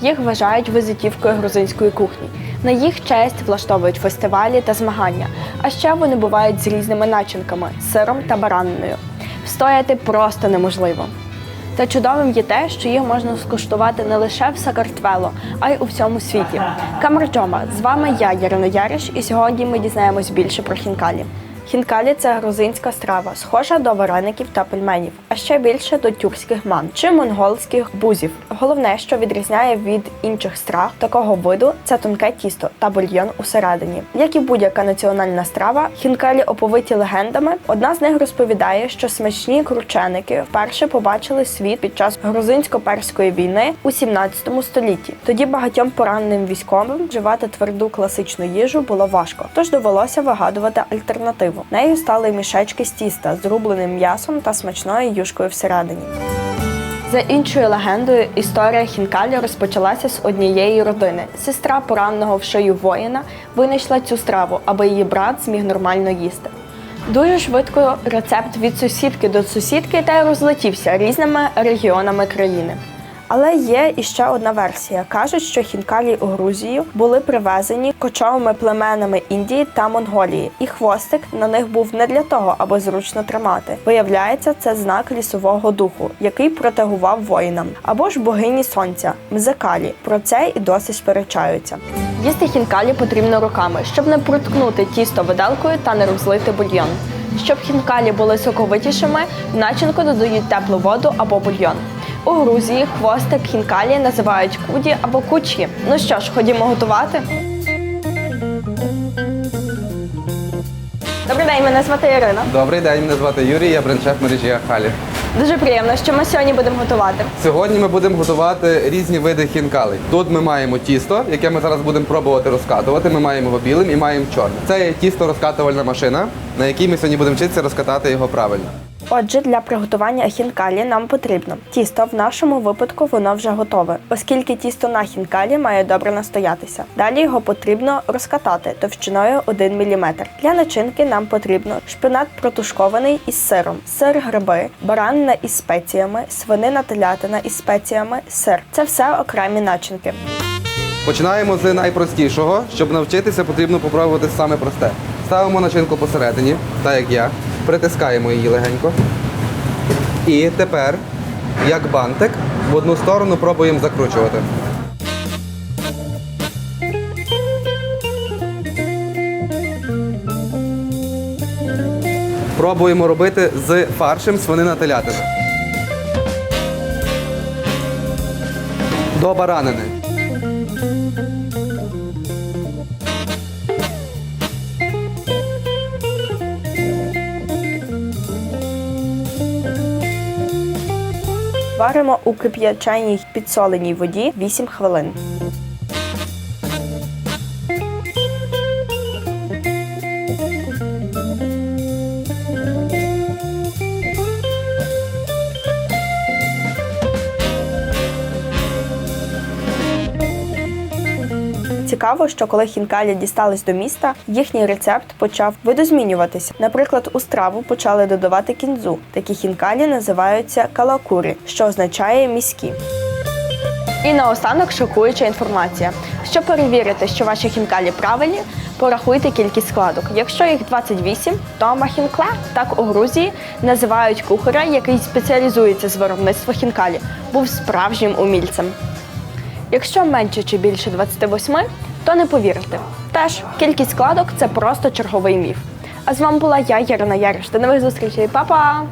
Їх вважають визитівкою грузинської кухні. На їх честь влаштовують фестивалі та змагання. А ще вони бувають з різними начинками сиром та бараниною. Встояти просто неможливо. Та чудовим є те, що їх можна скуштувати не лише в Сакартвело, а й у всьому світі. Камерджома, з вами я, Ярина Яриш, і сьогодні ми дізнаємось більше про хінкалі. Хінкалі це грузинська страва, схожа до вареників та пельменів, а ще більше до тюркських ман чи монголських бузів. Головне, що відрізняє від інших страв такого виду, це тонке тісто та бульйон усередині. Як і будь-яка національна страва, хінкалі оповиті легендами. Одна з них розповідає, що смачні крученики вперше побачили світ під час грузинсько-перської війни у 17 столітті. Тоді багатьом пораненим військовим вживати тверду класичну їжу було важко, тож довелося вигадувати альтернативу. Нею стали мішечки з тіста з рубленим м'ясом та смачною юшкою всередині. За іншою легендою, історія Хінкалі розпочалася з однієї родини. Сестра пораненого в шию воїна винайшла цю страву, аби її брат зміг нормально їсти. Дуже швидко рецепт від сусідки до сусідки та й розлетівся різними регіонами країни. Але є іще одна версія. Кажуть, що хінкалі у Грузію були привезені кочовими племенами Індії та Монголії, і хвостик на них був не для того, аби зручно тримати. Виявляється, це знак лісового духу, який протегував воїнам, або ж богині сонця Мзекалі. Про це і досі сперечаються. Їсти хінкалі потрібно руками, щоб не проткнути тісто виделкою та не розлити бульйон. Щоб хінкалі були соковитішими, в начинку додають теплу воду або бульйон. У Грузії хвостик хінкалі називають куді або кучі. Ну що ж, ходімо готувати. Добрий день, мене звати Ірина. Добрий день, мене звати Юрій, я бренд-шеф мережі Ахалі. Дуже приємно, що ми сьогодні будемо готувати. Сьогодні ми будемо готувати різні види хінкалей. Тут ми маємо тісто, яке ми зараз будемо пробувати розкатувати. Ми маємо його білим і маємо чорним. Це є тісто розкатувальна машина, на якій ми сьогодні будемо вчитися розкатати його правильно. Отже, для приготування хінкалі нам потрібно тісто. В нашому випадку воно вже готове, оскільки тісто на хінкалі має добре настоятися. Далі його потрібно розкатати товщиною 1 мм. Для начинки нам потрібно шпинат протушкований із сиром, сир гриби, баранина із спеціями, свинина телятина із спеціями, сир. Це все окремі начинки. Починаємо з найпростішого. Щоб навчитися, потрібно попробувати саме просте. Ставимо начинку посередині, так як я, притискаємо її легенько. І тепер, як бантик, в одну сторону пробуємо закручувати. Пробуємо робити з фаршем свинина телятина. До баранини. Варимо у кип'яченій підсоленій воді 8 хвилин. Цікаво, що коли хінкалі дістались до міста, їхній рецепт почав видозмінюватися. Наприклад, у страву почали додавати кінзу. Такі хінкалі називаються калакурі, що означає міські. І наостанок шокуюча інформація. Щоб перевірити, що ваші хінкалі правильні, порахуйте кількість складок. Якщо їх 28, то махінкле, так у Грузії називають кухаря, який спеціалізується з виробництва хінкалі, був справжнім умільцем. Якщо менше чи більше 28, то не повірите. Теж кількість складок це просто черговий міф. А з вами була я, Ярина Яриш. До нових зустрічей, Па-па!